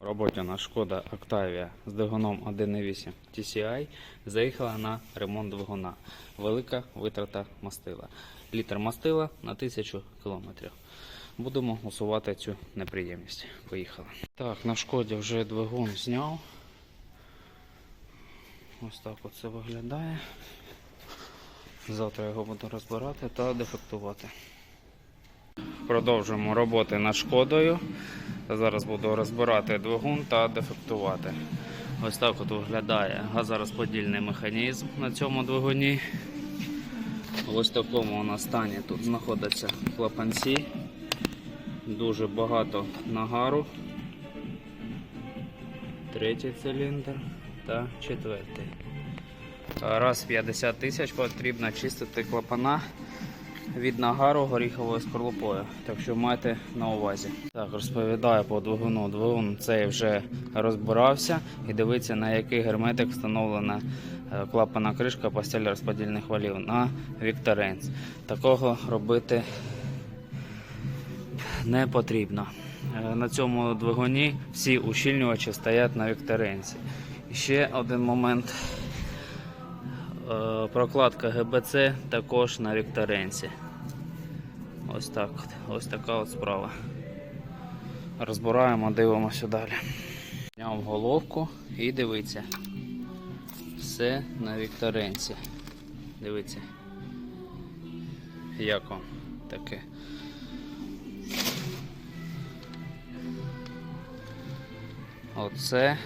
В роботі на Шкода Octavia з двигуном 1.8 TCI заїхала на ремонт двигуна. Велика витрата мастила. Літр мастила на 1000 кілометрів. Будемо усувати цю неприємність. Поїхали. Так, на шкоді вже двигун зняв. Ось так оце виглядає. Завтра його буду розбирати та дефектувати. Продовжуємо роботи над шкодою. Зараз буду розбирати двигун та дефектувати. Ось так от виглядає газорозподільний механізм на цьому двигуні. В ось такому у нас стані тут знаходяться клапанці. Дуже багато нагару. Третій циліндр та четвертий. Раз в 50 тисяч потрібно чистити клапана від нагару горіховою скорлупою. Так що майте на увазі. Так, розповідаю по двигуну. Двигун цей вже розбирався і дивіться, на який герметик встановлена е, клапана кришка постель розподільних валів на Вікторенс. Такого робити не потрібно. Е, На цьому двигуні всі ущільнювачі стоять на Вікторенсі. І ще один момент. Е, Прокладка ГБЦ також на Вікторенсі. Ось так. Ось така от справа. Розбираємо, дивимося далі. Зняв головку і дивіться. Все на Вікторенці. Дивіться. Як вам таке? Оце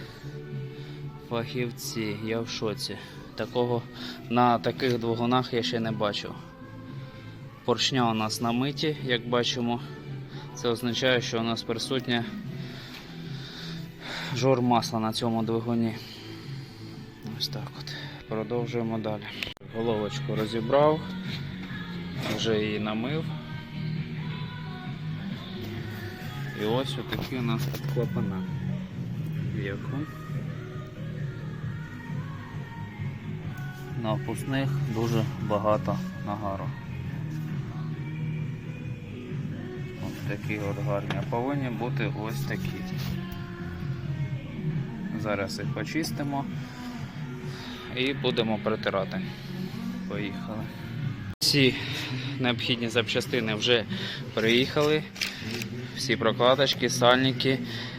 фахівці, я в шоці. Такого на таких двигунах я ще не бачив. Поршня у нас намиті, як бачимо. Це означає, що у нас присутнє жор масла на цьому двигуні. Ось так от. Продовжуємо далі. Головочку розібрав, вже її намив. І ось отакі у нас клапана. Вверху. На впускних дуже багато нагару. Ось такі от гарні. Повинні бути ось такі. Зараз їх почистимо і будемо притирати. Поїхали. Всі необхідні запчастини вже приїхали. Всі прокладочки, сальники,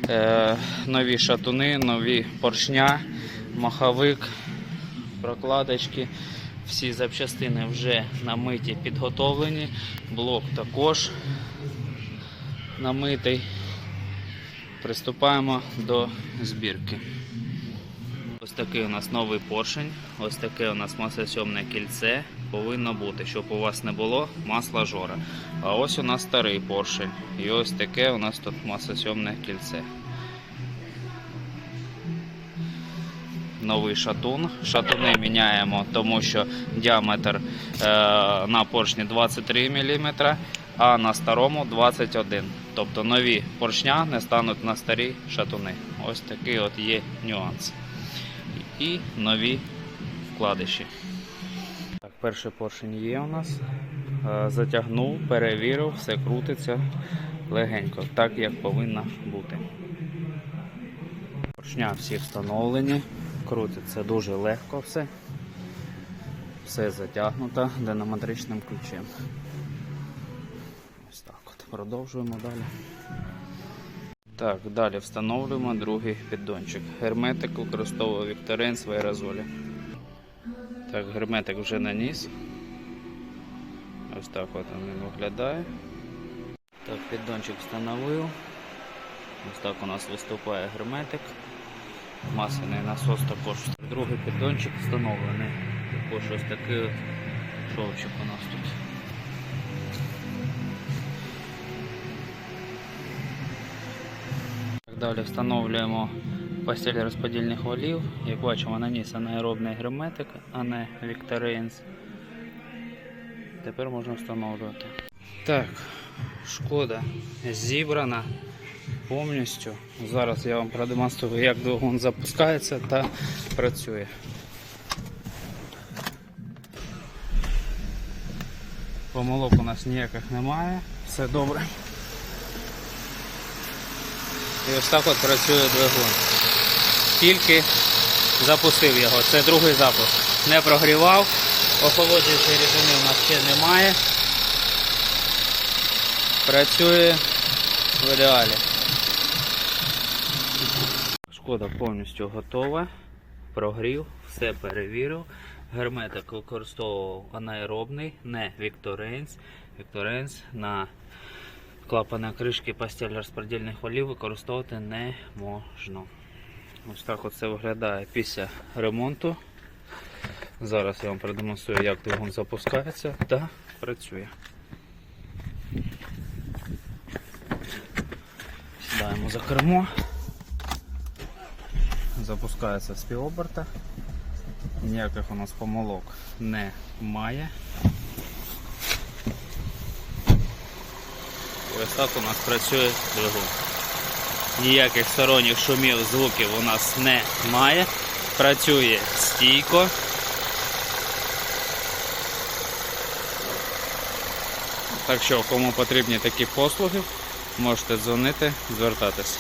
е, нові шатуни, нові поршня, маховик, прокладочки. Всі запчастини вже намиті, підготовлені. Блок також намитий. Приступаємо до збірки. Ось такий у нас новий поршень, ось таке у нас маслосьомне кільце повинно бути, щоб у вас не було масла жора. А ось у нас старий поршень. І ось таке у нас тут маслосьомне кільце. Новий шатун. Шатуни міняємо, тому що діаметр е, на поршні 23 мм, а на старому 21 Тобто нові поршня не стануть на старі шатуни. Ось такий от є нюанс. І нові вкладиші. Так, перший поршень є у нас. Е, Затягнув, перевірив, все крутиться легенько, так як повинно бути. Поршня всі встановлені, крутиться дуже легко все. Все затягнуто динаметричним ключем. Ось так от. Продовжуємо далі. Так, далі встановлюємо другий піддончик. Герметик використовував Вікторин в аерозолі. Так, герметик вже наніс. Ось так от він виглядає. Так, піддончик встановив. Ось так у нас виступає герметик. Масляний насос також. Другий піддончик встановлений. Також ось такий от шовчик у нас тут. Далі встановлюємо постель розподільних валів. Як бачимо, наніс анаеробний герметик, а не Victorins. Тепер можна встановлювати. Так, шкода зібрана повністю. Зараз я вам продемонструю, як двигун запускається та працює. Помилок у нас ніяких немає, все добре. І ось так от працює двигун. Тільки запустив його. Це другий запуск. Не прогрівав. Охолоджуючої рідини у нас ще немає. Працює в ідеалі. Шкода повністю готова. Прогрів, все перевірив. Герметик використовував анаеробний, не Вікторенс. Вікторенс на клапана кришки постель розподільних валів використовувати не можна. Ось так оце виглядає після ремонту. Зараз я вам продемонструю, як двигун запускається та працює. Сідаємо за кермо. Запускається з півоберта. Ніяких у нас помилок немає. Ось так у нас працює двигун. Ніяких сторонніх шумів, звуків у нас немає. Працює стійко. Так що, кому потрібні такі послуги, можете дзвонити, звертатись.